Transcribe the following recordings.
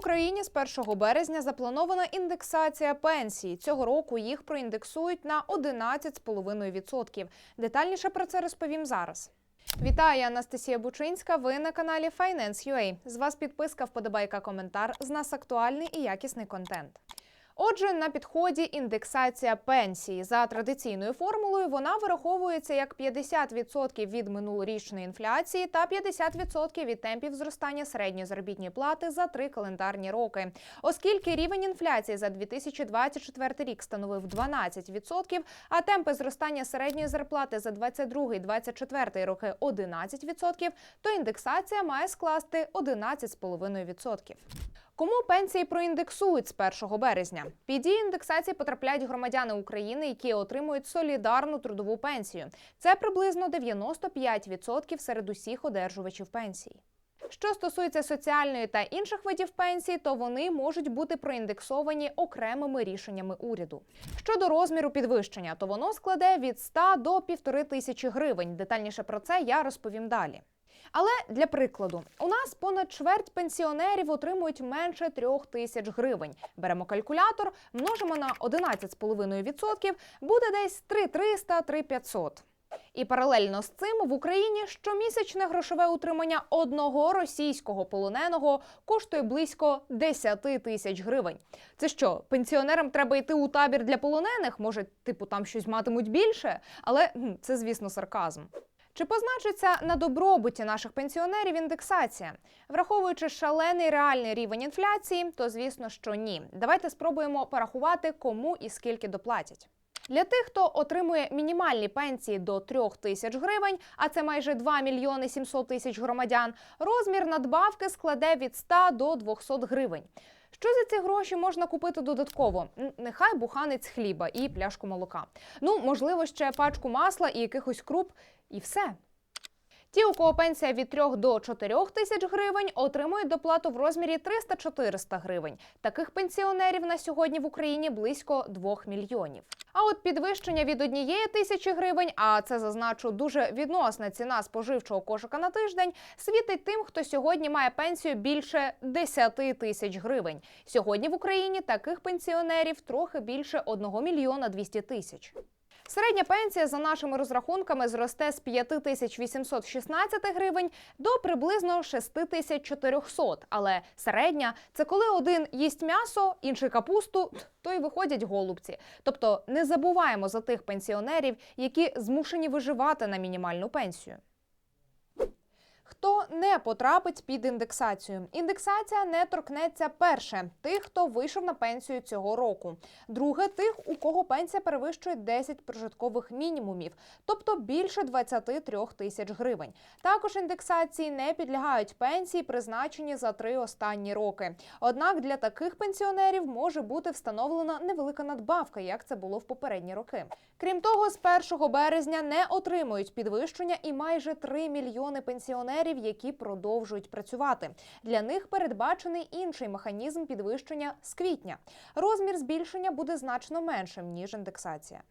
Україні з 1 березня запланована індексація пенсій. Цього року їх проіндексують на 11,5%. Детальніше про це розповім зараз. Вітаю, Анастасія Бучинська. Ви на каналі Finance.ua. З вас підписка, вподобайка, коментар. З нас актуальний і якісний контент. Отже, на підході індексація пенсії за традиційною формулою вона вираховується як 50% від минулорічної інфляції та 50% від темпів зростання середньої заробітної плати за три календарні роки. Оскільки рівень інфляції за 2024 рік становив 12%, а темпи зростання середньої зарплати за 2022-2024 роки 11%, то індексація має скласти 11,5%. Кому пенсії проіндексують з 1 березня? Під дію індексації потрапляють громадяни України, які отримують солідарну трудову пенсію. Це приблизно 95% серед усіх одержувачів пенсій. Що стосується соціальної та інших видів пенсій, то вони можуть бути проіндексовані окремими рішеннями уряду. Щодо розміру підвищення, то воно складе від 100 до 1,5 тисячі гривень. Детальніше про це я розповім далі. Але для прикладу, у нас понад чверть пенсіонерів отримують менше трьох тисяч гривень. Беремо калькулятор, множимо на 11,5%, буде десь 3300-3500. І паралельно з цим в Україні щомісячне грошове утримання одного російського полоненого коштує близько 10 тисяч гривень. Це що, пенсіонерам треба йти у табір для полонених? Може, типу там щось матимуть більше? Але це, звісно, сарказм. Чи позначиться на добробуті наших пенсіонерів індексація? Враховуючи шалений реальний рівень інфляції, то звісно, що ні. Давайте спробуємо порахувати, кому і скільки доплатять. Для тих, хто отримує мінімальні пенсії до 3 тисяч гривень, а це майже 2 мільйони 700 тисяч громадян, розмір надбавки складе від 100 до 200 гривень. Що за ці гроші можна купити додатково? Нехай буханець хліба і пляшку молока. Ну, можливо, ще пачку масла і якихось круп, і все. Ті, у кого пенсія від 3 до 4 тисяч гривень, отримують доплату в розмірі 300-400 гривень. Таких пенсіонерів на сьогодні в Україні близько 2 мільйонів. А от підвищення від однієї тисячі гривень, а це зазначу дуже відносна ціна споживчого кошика на тиждень, світить тим, хто сьогодні має пенсію більше 10 тисяч гривень. Сьогодні в Україні таких пенсіонерів трохи більше 1 мільйона 200 тисяч. Середня пенсія за нашими розрахунками зросте з 5816 гривень до приблизно 6400. Але середня це коли один їсть м'ясо, інший капусту, то й виходять голубці. Тобто не забуваємо за тих пенсіонерів, які змушені виживати на мінімальну пенсію. Хто не потрапить під індексацію? Індексація не торкнеться перше тих, хто вийшов на пенсію цього року. Друге тих, у кого пенсія перевищує 10 прожиткових мінімумів, тобто більше 23 тисяч гривень. Також індексації не підлягають пенсії, призначені за три останні роки. Однак для таких пенсіонерів може бути встановлена невелика надбавка, як це було в попередні роки. Крім того, з 1 березня не отримують підвищення і майже 3 мільйони пенсіонерів, які продовжують працювати. Для них передбачений інший механізм підвищення з квітня. Розмір збільшення буде значно меншим ніж індексація.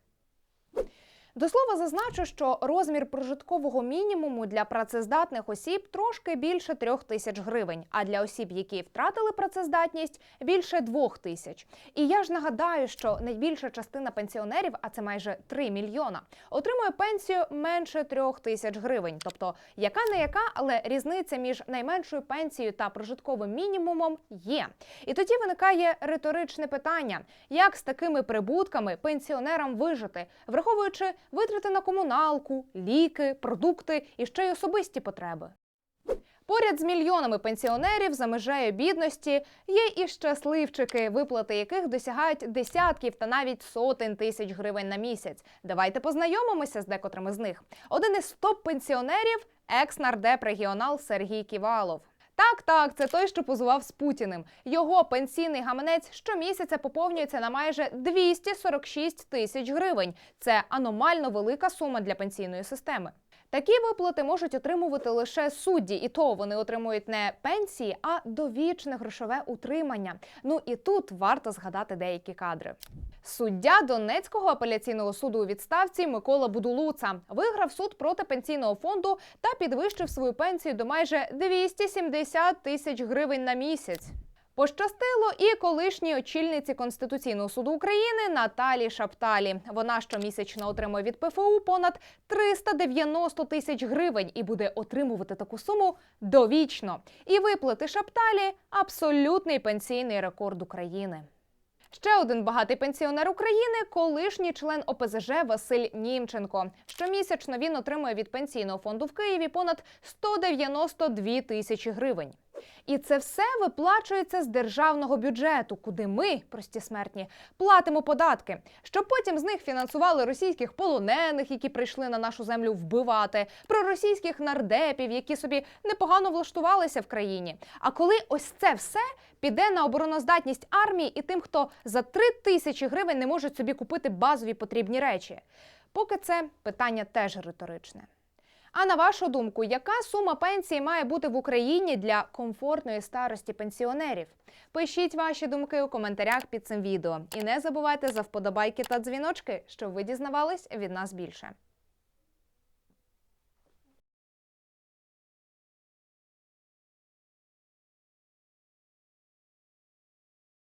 До слова, зазначу, що розмір прожиткового мінімуму для працездатних осіб трошки більше трьох тисяч гривень, а для осіб, які втратили працездатність, більше двох тисяч. І я ж нагадаю, що найбільша частина пенсіонерів, а це майже 3 мільйона, отримує пенсію менше трьох тисяч гривень. Тобто, яка не яка, але різниця між найменшою пенсією та прожитковим мінімумом є. І тоді виникає риторичне питання: як з такими прибутками пенсіонерам вижити, враховуючи витрати на комуналку, ліки, продукти і ще й особисті потреби. Поряд з мільйонами пенсіонерів за межею бідності є і щасливчики, виплати яких досягають десятків та навіть сотень тисяч гривень на місяць. Давайте познайомимося з декотрими з них. Один із топ-пенсіонерів екс-нардеп регіонал Сергій Ківалов. Так, так, це той, що позував з Путіним. Його пенсійний гаманець щомісяця поповнюється на майже 246 тисяч гривень. Це аномально велика сума для пенсійної системи. Такі виплати можуть отримувати лише судді, і то вони отримують не пенсії, а довічне грошове утримання. Ну і тут варто згадати деякі кадри. Суддя Донецького апеляційного суду у відставці Микола Будулуца виграв суд проти пенсійного фонду та підвищив свою пенсію до майже 270 тисяч гривень на місяць. Пощастило і колишній очільниці Конституційного суду України Наталі Шапталі. Вона щомісячно отримує від ПФУ понад 390 тисяч гривень і буде отримувати таку суму довічно. І виплати Шапталі абсолютний пенсійний рекорд України. Ще один багатий пенсіонер України колишній член ОПЗЖ Василь Німченко. Щомісячно він отримує від пенсійного фонду в Києві понад 192 тисячі гривень. І це все виплачується з державного бюджету, куди ми, прості смертні, платимо податки, щоб потім з них фінансували російських полонених, які прийшли на нашу землю вбивати, проросійських нардепів, які собі непогано влаштувалися в країні. А коли ось це все піде на обороноздатність армії і тим, хто за три тисячі гривень не може собі купити базові потрібні речі. Поки це питання теж риторичне. А на вашу думку, яка сума пенсії має бути в Україні для комфортної старості пенсіонерів? Пишіть ваші думки у коментарях під цим відео. І не забувайте за вподобайки та дзвіночки, щоб ви дізнавались від нас більше.